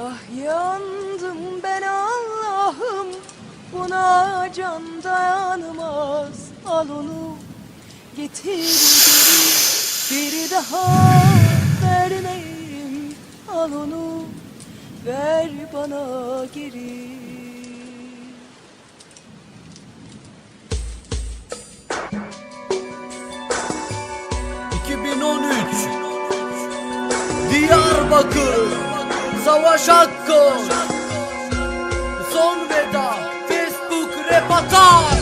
Ah yandım ben Allah'ım. Buna can dayanmaz. Al onu getir geri Bir daha vermeyim Al onu ver bana geri. Diyarbakır. Savaş Hakkı. Son veda. Facebook reportaj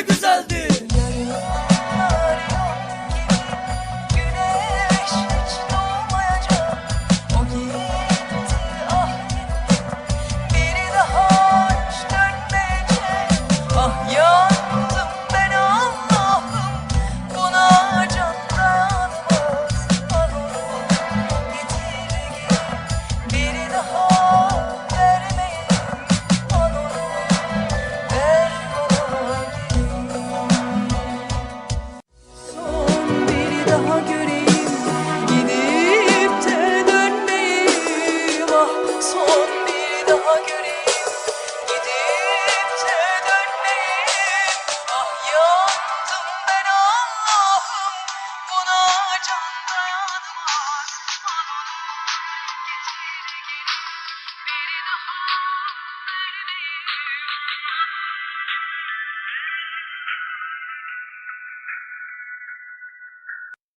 güzeldi.